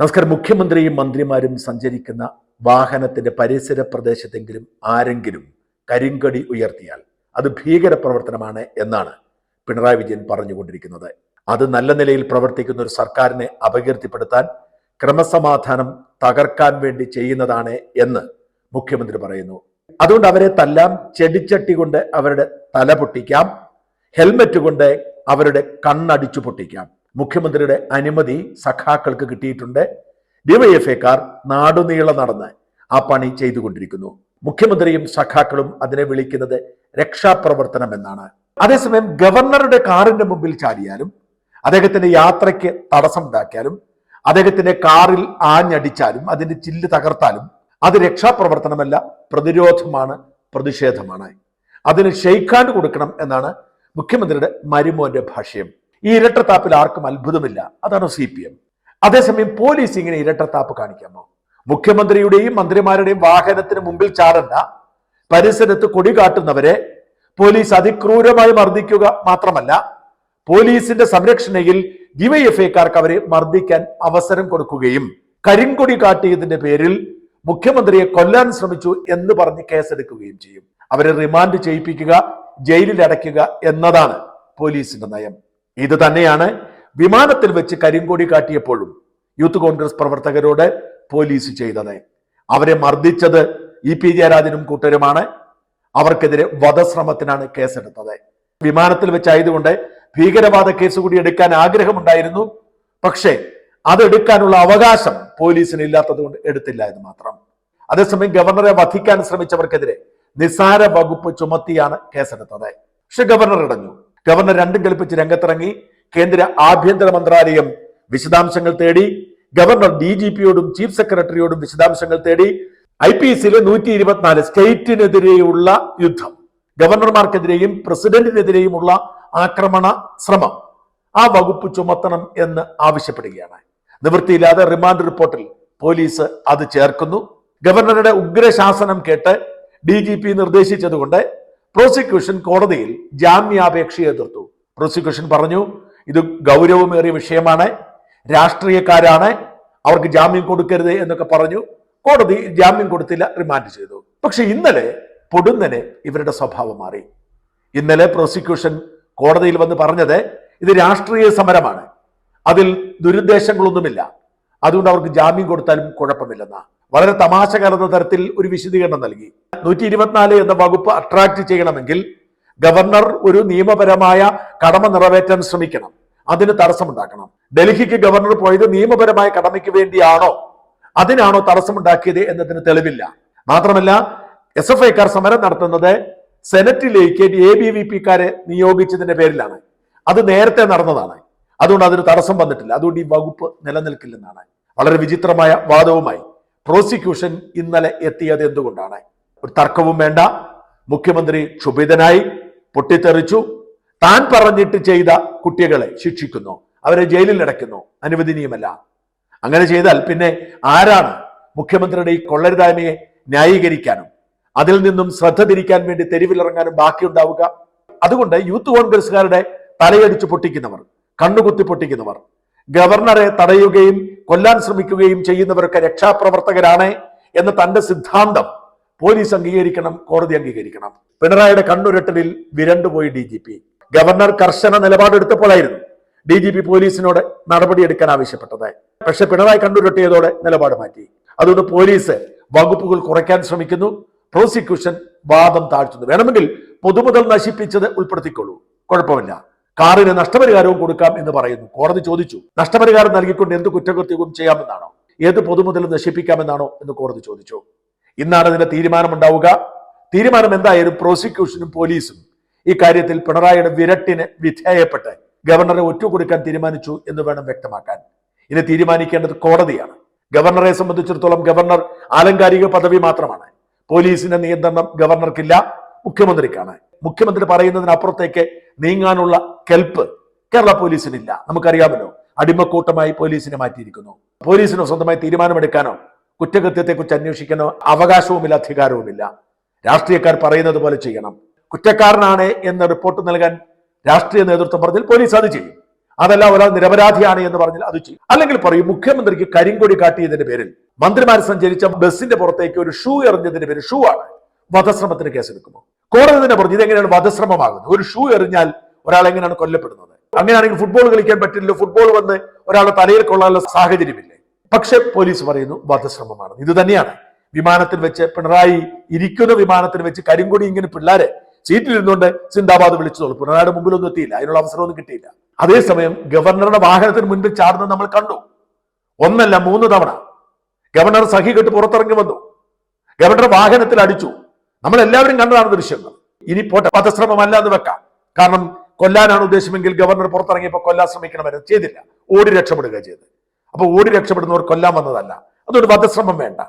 നമസ്കാരം. മുഖ്യമന്ത്രിയും മന്ത്രിമാരും സഞ്ചരിക്കുന്ന വാഹനത്തിന്റെ പരിസര പ്രദേശത്തെങ്കിലും ആരെങ്കിലും കരിങ്കടി ഉയർത്തിയാൽ അത് ഭീകര പ്രവർത്തനമാണ് എന്നാണ് പിണറായി വിജയൻ പറഞ്ഞുകൊണ്ടിരിക്കുന്നത്. അത് നല്ല നിലയിൽ പ്രവർത്തിക്കുന്ന ഒരു സർക്കാരിനെ അപകീർത്തിപ്പെടുത്താൻ ക്രമസമാധാനം തകർക്കാൻ വേണ്ടി ചെയ്യുന്നതാണ് എന്ന് മുഖ്യമന്ത്രി പറയുന്നു. അതുകൊണ്ട് അവരെ തല്ലാം. ചെടിച്ചട്ടി കൊണ്ട് അവരുടെ തല പൊട്ടിക്കാം. ഹെൽമറ്റ് കൊണ്ട് അവരുടെ കണ്ണടിച്ചു പൊട്ടിക്കാം. മുഖ്യമന്ത്രിയുടെ അനുമതി സഖാക്കൾക്ക് കിട്ടിയിട്ടുണ്ട്. ഡിവൈഎഫ്ഐക്കാർ നാടുനീളെ നടന്ന് ആ പണി ചെയ്തുകൊണ്ടിരിക്കുന്നു. മുഖ്യമന്ത്രിയും സഖാക്കളും അതിനെ വിളിക്കുന്നത് രക്ഷാപ്രവർത്തനം എന്നാണ്. അതേസമയം ഗവർണറുടെ കാറിന്റെ മുമ്പിൽ ചാടിയാലും അദ്ദേഹത്തിന്റെ യാത്രയ്ക്ക് തടസ്സം ഉണ്ടാക്കിയാലും അദ്ദേഹത്തിന്റെ കാറിൽ ആഞ്ഞടിച്ചാലും അതിന്റെ ചില്ല് തകർത്താലും അത് രക്ഷാപ്രവർത്തനമല്ല പ്രതിരോധമാണ് പ്രതിഷേധമാണ്. അതിന് ഷെയ്ഖാൻഡ് കൊടുക്കണം എന്നാണ് മുഖ്യമന്ത്രിയുടെ മരുമോന്റെ ഭാഷ്യം. ഈ ഇരട്ടത്താപ്പിൽ ആർക്കും അത്ഭുതമില്ല. അതാണ് സി പി എം അതേസമയം പോലീസ് ഇങ്ങനെ ഇരട്ടത്താപ്പ് കാണിക്കാമോ? മുഖ്യമന്ത്രിയുടെയും മന്ത്രിമാരുടെയും വാഹനത്തിന് മുമ്പിൽ ചാടണ്ട. പരിസരത്ത് കൊടി കാട്ടുന്നവരെ പോലീസ് അതിക്രൂരമായി മർദ്ദിക്കുക മാത്രമല്ല പോലീസിന്റെ സംരക്ഷണയിൽ ഡിവൈഎഫ്ഐക്കാർക്ക് അവരെ മർദ്ദിക്കാൻ അവസരം കൊടുക്കുകയും കരിങ്കൊടി കാട്ടിയതിന്റെ പേരിൽ മുഖ്യമന്ത്രിയെ കൊല്ലാൻ ശ്രമിച്ചു എന്ന് പറഞ്ഞ് കേസെടുക്കുകയും ചെയ്യും. അവരെ റിമാൻഡ് ചെയ്യിപ്പിക്കുക ജയിലിൽ അടയ്ക്കുക എന്നതാണ് പോലീസിന്റെ നയം. ഇത് തന്നെയാണ് വിമാനത്തിൽ വെച്ച് കരിങ്കൊടി കാട്ടിയപ്പോഴും യൂത്ത് കോൺഗ്രസ് പ്രവർത്തകരോട് പോലീസ് ചെയ്തത്. അവരെ മർദ്ദിച്ചത് ഇ പി ജയരാജനും കൂട്ടരുമാണ്. അവർക്കെതിരെ വധശ്രമത്തിനാണ് കേസെടുത്തത്. വിമാനത്തിൽ വെച്ചായതുകൊണ്ട് ഭീകരവാദ കേസ് കൂടി എടുക്കാൻ ആഗ്രഹമുണ്ടായിരുന്നു. പക്ഷേ അതെടുക്കാനുള്ള അവകാശം പോലീസിന് ഇല്ലാത്തത് കൊണ്ട് എടുത്തില്ല എന്ന് മാത്രം. അതേസമയം ഗവർണറെ വധിക്കാൻ ശ്രമിച്ചവർക്കെതിരെ നിസാര വകുപ്പ് ചുമത്തിയാണ് കേസെടുത്തത്. പക്ഷെ ഗവർണർ ഇടഞ്ഞു. ഗവർണർ രണ്ടും കളിപ്പിച്ച് രംഗത്തിറങ്ങി. കേന്ദ്ര ആഭ്യന്തര മന്ത്രാലയം വിശദാംശങ്ങൾ തേടി. ഗവർണർ ഡി ജി പിയോടും ചീഫ് സെക്രട്ടറിയോടും വിശദാംശങ്ങൾ തേടി. ഐ പി എസിലെ നൂറ്റി ഇരുപത്തിനാല് സ്റ്റേറ്റിനെതിരെയുള്ള യുദ്ധം. ഗവർണർമാർക്കെതിരെയും പ്രസിഡന്റിനെതിരെയുമുള്ള ആക്രമണ ശ്രമം. ആ വകുപ്പ് ചുമത്തണം എന്ന് ആവശ്യപ്പെടുകയാണ്. നിവൃത്തിയില്ലാതെ റിമാൻഡ് റിപ്പോർട്ടിൽ പോലീസ് അത് ചേർക്കുന്നു. ഗവർണറുടെ ഉഗ്രശാസനം കേട്ട് ഡി ജി പി നിർദ്ദേശിച്ചതുകൊണ്ട് പ്രോസിക്യൂഷൻ കോടതിയിൽ ജാമ്യാപേക്ഷ എതിർത്തു. പ്രോസിക്യൂഷൻ പറഞ്ഞു ഇത് ഗൗരവമേറിയ വിഷയമാണ് രാഷ്ട്രീയക്കാരാണ് അവർക്ക് ജാമ്യം കൊടുക്കരുത് എന്നൊക്കെ പറഞ്ഞു. കോടതി ജാമ്യം കൊടുത്തില്ല റിമാൻഡ് ചെയ്തു. പക്ഷെ ഇന്നലെ പൊടുന്നനെ ഇവരുടെ സ്വഭാവം മാറി. ഇന്നലെ പ്രോസിക്യൂഷൻ കോടതിയിൽ വന്ന് പറഞ്ഞത് ഇത് രാഷ്ട്രീയ സമരമാണ്. അതിൽ ദുരുദ്ദേശങ്ങളൊന്നുമില്ല. അതുകൊണ്ട് അവർക്ക് ജാമ്യം കൊടുത്താലും കുഴപ്പമില്ലെന്ന. വളരെ തമാശ കലർന്ന തരത്തിൽ ഒരു വിശദീകരണം നൽകി. നൂറ്റി ഇരുപത്തിനാല് എന്ന വകുപ്പ് അട്രാക്ട് ചെയ്യണമെങ്കിൽ ഗവർണർ ഒരു നിയമപരമായ കടമ നിറവേറ്റാൻ ശ്രമിക്കണം. അതിന് തടസ്സമുണ്ടാക്കണം. ഡൽഹിക്ക് ഗവർണർ പോയത് നിയമപരമായ കടമയ്ക്ക് വേണ്ടിയാണോ? അതിനാണോ തടസ്സമുണ്ടാക്കിയത് എന്നതിന് തെളിവില്ല. മാത്രമല്ല എസ് എഫ് ഐക്കാർ സമരം നടത്തുന്നത് സെനറ്റിലേക്ക് എ ബി വി പിക്കാരെ നിയോഗിച്ചതിന്റെ പേരിലാണ്. അത് നേരത്തെ നടന്നതാണ്. അതുകൊണ്ട് അതിന് തടസ്സം വന്നിട്ടില്ല. അതുകൊണ്ട് ഈ വകുപ്പ് നിലനിൽക്കില്ലെന്നാണ്. വളരെ വിചിത്രമായ വാദവുമായി. പ്രോസിക്യൂഷൻ ഇന്നലെ എത്തിയത് എന്തുകൊണ്ടാണ്? ഒരു തർക്കവും വേണ്ട. മുഖ്യമന്ത്രി ക്ഷുഭിതനായി പൊട്ടിത്തെറിച്ചു. താൻ പറഞ്ഞിട്ട് ചെയ്ത കുട്ടികളെ ശിക്ഷിക്കുന്നു. അവരെ ജയിലിൽ അടയ്ക്കുന്നു. അനുവദനീയമല്ല. അങ്ങനെ ചെയ്താൽ പിന്നെ ആരാണ് മുഖ്യമന്ത്രിയുടെ ഈ കൊള്ളരുതായ്മയെ ന്യായീകരിക്കാനും അതിൽ നിന്നും ശ്രദ്ധ തിരിക്കാൻ വേണ്ടി തെരുവിലിറങ്ങാനും ബാക്കിയുണ്ടാവുക? അതുകൊണ്ട് യൂത്ത് കോൺഗ്രസ്സുകാരുടെ തലയടിച്ചു പൊട്ടിക്കുന്നവർ കണ്ണുകുത്തി പൊട്ടിക്കുന്നവർ ഗവർണറെ തടയുകയും കൊല്ലാൻ ശ്രമിക്കുകയും ചെയ്യുന്നവരൊക്കെ രക്ഷാപ്രവർത്തകരാണ് എന്ന തന്റെ സിദ്ധാന്തം പോലീസ് അംഗീകരിക്കണം കോടതി അംഗീകരിക്കണം. പിണറായിയുടെ കണ്ണുരട്ടലിൽ വിരണ്ടുപോയി ഡി ജി പി. ഗവർണർ കർശന നിലപാടെടുത്തപ്പോഴായിരുന്നു ഡി ജി പി പോലീസിനോട് നടപടിയെടുക്കാൻ ആവശ്യപ്പെട്ടത്. പക്ഷെ പിണറായി കണ്ണുരട്ടിയതോടെ നിലപാട് മാറ്റി. അതുകൊണ്ട് പോലീസ് വകുപ്പുകൾ കുറയ്ക്കാൻ ശ്രമിക്കുന്നു പ്രോസിക്യൂഷൻ വാദം താഴ്ത്തുന്നു. വേണമെങ്കിൽ പൊതുമുതൽ നശിപ്പിച്ചത് ഉൾപ്പെടുത്തിക്കൊള്ളൂ. കുഴപ്പമില്ല. കാറിന് നഷ്ടപരിഹാരവും കൊടുക്കാം എന്ന് പറയുന്നു. കോടതി ചോദിച്ചു. നഷ്ടപരിഹാരം നൽകിക്കൊണ്ട് എന്ത് കുറ്റകൃത്യവും ചെയ്യാമെന്നാണോ? ഏത് പൊതുമുതൽ നശിപ്പിക്കാമെന്നാണോ എന്ന് കോടതി ചോദിച്ചു. ഇന്നാണ് ഇതിന്റെ തീരുമാനമുണ്ടാവുക. തീരുമാനം എന്തായാലും പ്രോസിക്യൂഷനും പോലീസും ഇക്കാര്യത്തിൽ കാര്യത്തിൽ പിണറായിയുടെ വിരട്ടിന് വിധേയപ്പെട്ട് ഗവർണറെ ഒറ്റുകൊടുക്കാൻ തീരുമാനിച്ചു എന്ന് വേണം വ്യക്തമാക്കാൻ. ഇനി തീരുമാനിക്കേണ്ടത് കോടതിയാണ്. ഗവർണറെ സംബന്ധിച്ചിടത്തോളം ഗവർണർ ആലങ്കാരിക പദവി മാത്രമാണ്. പോലീസിന്റെ നിയന്ത്രണം ഗവർണർക്കില്ല മുഖ്യമന്ത്രിക്കാണ്. മുഖ്യമന്ത്രി പറയുന്നതിനപ്പുറത്തേക്ക് നീങ്ങാനുള്ള കെൽപ്പ് കേരള പോലീസിനില്ല. നമുക്കറിയാമല്ലോ അടിമക്കൂട്ടമായി പോലീസിനെ മാറ്റിയിരിക്കുന്നു. പോലീസിനോ സ്വന്തമായി തീരുമാനമെടുക്കാനോ കുറ്റകൃത്യത്തെക്കുറിച്ച് അന്വേഷിക്കാനോ അവകാശവുമില്ല അധികാരവുമില്ല. രാഷ്ട്രീയക്കാർ പറയുന്നത് പോലെ ചെയ്യണം. കുറ്റക്കാരനാണ് എന്ന് റിപ്പോർട്ട് നൽകാൻ രാഷ്ട്രീയ നേതൃത്വം പറഞ്ഞാൽ പോലീസ് അത് ചെയ്യും. അതല്ല ഒരാൾ നിരപരാധിയാണ് എന്ന് പറഞ്ഞാൽ അത് ചെയ്യും. അല്ലെങ്കിൽ പറയും മുഖ്യമന്ത്രിക്ക് കരിങ്കൊടി കാട്ടിയതിന്റെ പേരിൽ മന്ത്രിമാർ സഞ്ചരിച്ച ബസിന്റെ പുറത്തേക്ക് ഒരു ഷൂ എറിഞ്ഞതിന്റെ പേര് ഷൂ ആണ്. വധശ്രമത്തിന് കേസെടുക്കുമോ? കോടതി തന്നെ പറഞ്ഞു ഇതെങ്ങനെയാണ് വധശ്രമമാകുന്നത്? ഒരു ഷൂ എറിഞ്ഞാൽ ഒരാൾ എങ്ങനെയാണ് കൊല്ലപ്പെടുന്നത്? അങ്ങനെയാണെങ്കിൽ ഫുട്ബോൾ കളിക്കാൻ പറ്റില്ല ഫുട്ബോൾ വന്ന് ഒരാളെ തലയിൽ കൊള്ളാനുള്ള സാഹചര്യമില്ലേ? പക്ഷെ പോലീസ് പറയുന്നു വധശ്രമമാണ്. ഇത് തന്നെയാണ്. വിമാനത്തിൽ വെച്ച് പിണറായി ഇരിക്കുന്ന വിമാനത്തിൽ വെച്ച് കരിങ്കൊടി ഇങ്ങനെ പിള്ളേരെ സീറ്റിൽ ഇരുന്നുകൊണ്ട് സിന്ദാബാദ് വിളിച്ചതോളൂ പിണറായിയുടെ മുമ്പിലൊന്നും എത്തിയില്ല. അതിനുള്ള അവസരമൊന്നും കിട്ടിയില്ല. അതേസമയം ഗവർണറുടെ വാഹനത്തിന് മുൻപിൽ ചാടുന്നത് നമ്മൾ കണ്ടു. ഒന്നല്ല മൂന്ന് തവണ ഗവർണർ സഹി കെട്ട് പുറത്തിറങ്ങി വന്നു. ഗവർണർ വാഹനത്തിൽ അടിച്ചു. നമ്മൾ എല്ലാവരും കണ്ടതാണ് ദൃശ്യങ്ങൾ. ഇനി പോട്ടെ വധശ്രമമല്ല എന്ന് വെക്കാം. കാരണം കൊല്ലാനാണ് ഉദ്ദേശമെങ്കിൽ ഗവർണർ പുറത്തിറങ്ങിയപ്പോൾ കൊല്ലാൻ ശ്രമിക്കണമെന്ന് ചെയ്തില്ല. ഓടി രക്ഷപ്പെടുക ചെയ്ത്. അപ്പോൾ ഓടി രക്ഷപ്പെടുന്നവർ കൊല്ലാൻ വന്നതല്ല. അതൊരു വധശ്രമം വേണ്ട.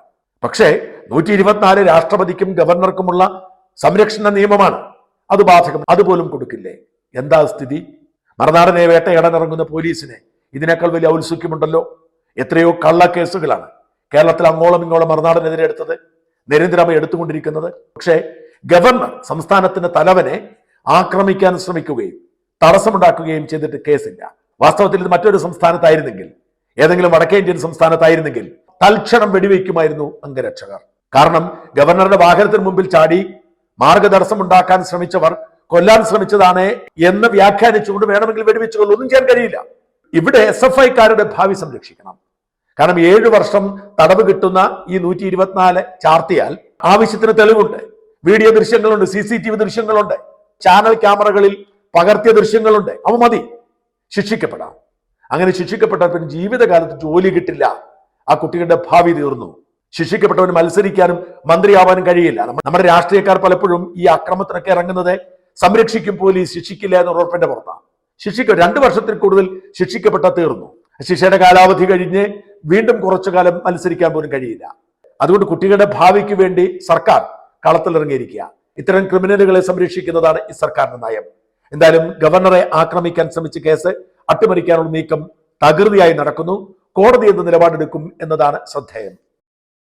പക്ഷേ നൂറ്റി ഇരുപത്തിനാല് രാഷ്ട്രപതിക്കും ഗവർണർക്കുമുള്ള സംരക്ഷണ നിയമമാണ്. അത് ബാധകം. അതുപോലും കൊടുക്കില്ലേ? എന്താ സ്ഥിതി? മറുനാടനെ വേട്ടയിടാനിറങ്ങുന്ന പോലീസിനെ ഇതിനേക്കാൾ വലിയ ഔത്സുഖ്യമുണ്ടല്ലോ. എത്രയോ കള്ളക്കേസുകളാണ് കേരളത്തിൽ അങ്ങോളം ഇങ്ങോളം മറുനാടനെതിരെ എടുത്തത്. നരേന്ദ്രമ എടുത്തുകൊണ്ടിരിക്കുന്നത്. പക്ഷേ ഗവർണർ സംസ്ഥാനത്തിന്റെ തലവനെ ആക്രമിക്കാൻ ശ്രമിക്കുകയും തടസ്സമുണ്ടാക്കുകയും ചെയ്തിട്ട് കേസില്ല. വാസ്തവത്തിൽ ഇത് മറ്റൊരു സംസ്ഥാനത്തായിരുന്നെങ്കിൽ ഏതെങ്കിലും വടക്കേ ഇന്ത്യൻ സംസ്ഥാനത്തായിരുന്നെങ്കിൽ തൽക്ഷണം വെടിവെക്കുമായിരുന്നു അംഗരക്ഷകർ. കാരണം ഗവർണറുടെ വാഹനത്തിന് മുമ്പിൽ ചാടി മാർഗതടസ്സം ഉണ്ടാക്കാൻ ശ്രമിച്ചവർ കൊല്ലാൻ ശ്രമിച്ചതാണ് എന്ന് വ്യാഖ്യാനിച്ചുകൊണ്ട് വേണമെങ്കിൽ വെടിവെച്ചുകൊള്ളൂ. ഒന്നും ചെയ്യാൻ കഴിയില്ല. ഇവിടെ എസ് എഫ് ഐക്കാരുടെ ഭാവി സംരക്ഷിക്കണം. കാരണം ഏഴ് വർഷം തടവ് കിട്ടുന്ന ഈ നൂറ്റി ഇരുപത്തിനാല് ചാർത്തിയാൽ ആവശ്യത്തിന് തെളിവുണ്ട്. വീഡിയോ ദൃശ്യങ്ങളുണ്ട് സി സി ടി വി ദൃശ്യങ്ങളുണ്ട് ചാനൽ ക്യാമറകളിൽ പകർത്തിയ ദൃശ്യങ്ങളുണ്ട്. അവ മതി. ശിക്ഷിക്കപ്പെടാം. അങ്ങനെ ശിക്ഷിക്കപ്പെട്ടാൽ പിന്നെ ജീവിതകാലത്ത് ജോലി കിട്ടില്ല. ആ കുട്ടികളുടെ ഭാവി തീർന്നു. ശിക്ഷിക്കപ്പെട്ടവന് മത്സരിക്കാനും മന്ത്രിയാവാനും കഴിയില്ല. നമ്മ- നമ്മുടെ രാഷ്ട്രീയക്കാർ പലപ്പോഴും ഈ അക്രമത്തിനൊക്കെ ഇറങ്ങുന്നത് സംരക്ഷിക്കും പോലീസ് ശിക്ഷിക്കില്ല എന്ന ഉറപ്പിന്റെ പുറത്താണ്. ശിക്ഷിക്ക രണ്ടു വർഷത്തിൽ കൂടുതൽ ശിക്ഷിക്കപ്പെട്ട തീർന്നു. ശിക്ഷയുടെ കാലാവധി കഴിഞ്ഞ് വീണ്ടും കുറച്ചു കാലം മത്സരിക്കാൻ പോലും കഴിയില്ല. അതുകൊണ്ട് കുട്ടികളുടെ ഭാവിക്ക് വേണ്ടി സർക്കാർ കളത്തിലിറങ്ങിയിരിക്കുക ഇത്തരം ക്രിമിനലുകളെ സംരക്ഷിക്കുന്നതാണ് ഈ സർക്കാരിന്റെ നയം. എന്തായാലും ഗവർണറെ ആക്രമിക്കാൻ ശ്രമിച്ച കേസ് അട്ടിമറിക്കാനുള്ള നീക്കം തകൃതിയായി നടക്കുന്നു. കോടതി എന്ന നിലപാടെടുക്കും എന്നതാണ് ശ്രദ്ധേയം.